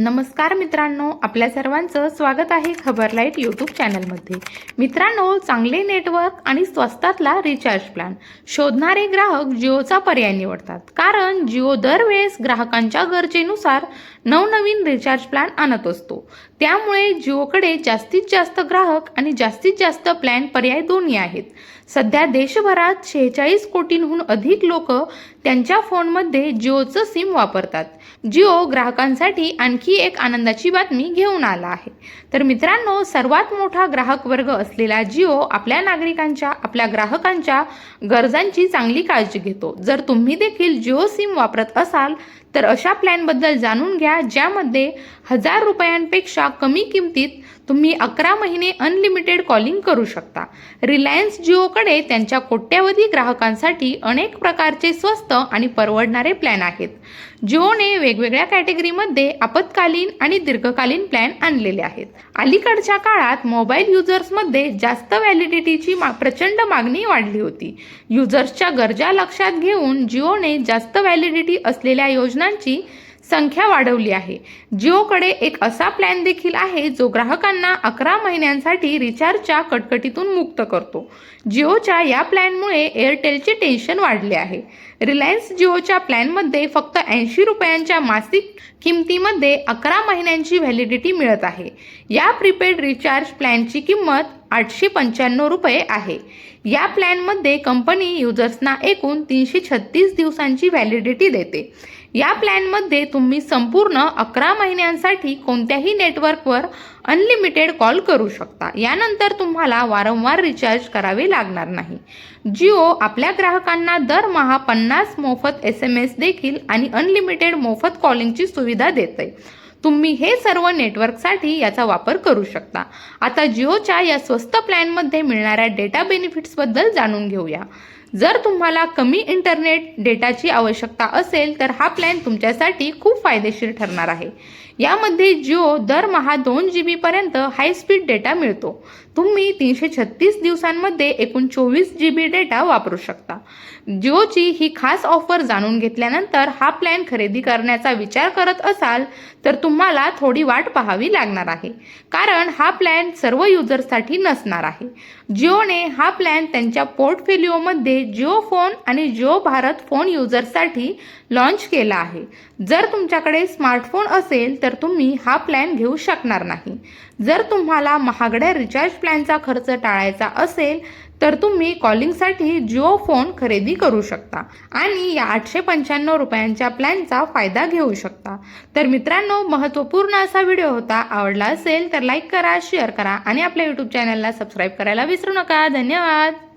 नमस्कार मित्रांनो आपल्या सर्वांचं स्वागत आहे खबरलाईट यूट्यूब चॅनलमध्ये. मित्रांनो चांगले नेटवर्क आणि स्वस्तातला रिचार्ज प्लॅन शोधणारे ग्राहक जिओचा पर्याय निवडतात. कारण जिओ दरवेळेस ग्राहकांच्या गरजेनुसार नवनवीन रिचार्ज प्लॅन आणत असतो. त्यामुळे जिओकडे जास्तीत जास्त ग्राहक आणि जास्तीत जास्त प्लॅन पर्याय दोन्ही आहेत. सध्या देशभरात शेहेचाळीस कोटींहून अधिक लोक त्यांच्या फोनमध्ये जिओचं सिम वापरतात. जिओ ग्राहकांसाठी आणखी एक आनंदाची बातमी घेऊन आला आहे. तर मित्रांनो सर्वात मोठा ग्राहक वर्ग असलेला जिओ आपल्या नागरिकांच्या आपल्या ग्राहकांच्या गरजांची चांगली काळजी घेतो. जर तुम्ही देखील जिओ सिम वापरत असाल तर अशा प्लॅनबद्दल जाणून घ्या ज्यामध्ये हजार रुपयांपेक्षा कमी किमतीत तुम्ही अकरा महिने अनलिमिटेड कॉलिंग करू शकता. रिलायन्स जिओकडे त्यांच्या कोट्यावधी ग्राहकांसाठी अनेक प्रकारचे स्वस्त आणि परवडणारे प्लॅन आहेत. जिओने वेगवेगळ्या कॅटेगरीमध्ये आपत्कालीन आणि दीर्घकालीन प्लॅन आणलेले आहेत. अलीकडच्या काळात मोबाईल युजर्समध्ये जास्त व्हॅलिडिटीची मा प्रचंड मागणी वाढली होती. युजर्सच्या गरजा लक्षात घेऊन जिओने जास्त व्हॅलिडिटी असलेल्या योजनांची संख्या वाढवली आहे. जिओकडे एक असा प्लॅन देखील आहे जो ग्राहकांना अकरा महिन्यांसाठी रिचार्जच्या कटकटीतून मुक्त करतो. जिओच्या या प्लॅनमुळे एअरटेलचे टेन्शन वाढले आहे. रिलायन्स जिओच्या प्लॅनमध्ये फक्त ऐंशी रुपयांच्या मासिक किमतीमध्ये अकरा महिन्यांची व्हॅलिडिटी मिळत आहे. या प्रीपेड रिचार्ज प्लॅनची किंमत आठशे पंच्याण्णव रुपये आहे. या प्लॅनमध्ये कंपनी युजर्सना एकूण तीनशे छत्तीस दिवसांची व्हॅलिडिटी देते. या प्लॅनमध्ये तुम्ही संपूर्ण अकरा महिन्यांसाठी कोणत्याही नेटवर्कवर अनलिमिटेड कॉल करू शकता. यानंतर तुम्हाला वारंवार रिचार्ज करावे लागणार नाही. जिओ आपल्या ग्राहकांना दरमहा पन्नास मोफत एस एम एस देखील आणि अनलिमिटेड मोफत कॉलिंगची सुविधा देते तुम्ही हे सर्व नेटवर्कसाठी याचा वापर करू शकता. आता जिओच्या या स्वस्त प्लॅनमध्ये मिळणाऱ्या डेटा बेनिफिट्सबद्दल जाणून घेऊया. जर तुम्हाला कमी इंटरनेट डेटाची आवश्यकता असेल तर हा प्लॅन तुमच्यासाठी खूप फायदेशीर ठरणार आहे. यामध्ये जिओ दरमहा दोन जी बीपर्यंत हाय स्पीड डेटा मिळतो. तुम्ही तीनशे छत्तीस दिवसांमध्ये एकूण चोवीस जी बी डेटा वापरू शकता. जिओची ही खास ऑफर जाणून घेतल्यानंतर हा प्लॅन खरेदी करण्याचा विचार करत असाल तर तुम्हाला थोडी वाट पाहावी लागणार आहे. कारण हा प्लॅन सर्व युजर्ससाठी नसणार आहे. जिओने हा प्लॅन त्यांच्या पोर्टफोलिओमध्ये जिओ फोन आणि जिओ भारत फोन युजर्ससाठी लॉन्च केला आहे. जर तुमच्याकडे स्मार्टफोन असेल तर तुम्ही हा प्लॅन घेऊ शकणार नाही. जर तुम्हाला महागड्या रिचार्ज प्लॅनचा खर्च टाळायचा असेल तर तुम्ही कॉलिंगसाठी जिओ फोन खरेदी करू शकता आणि या आठशे पंच्याण्णव रुपयांच्या प्लॅनचा फायदा घेऊ शकता. तर मित्रांनो महत्त्वपूर्ण असा व्हिडिओ होता आवडला असेल तर लाईक करा शेअर करा आणि आपल्या यूट्यूब चॅनलला सबस्क्राईब करायला विसरू नका. धन्यवाद!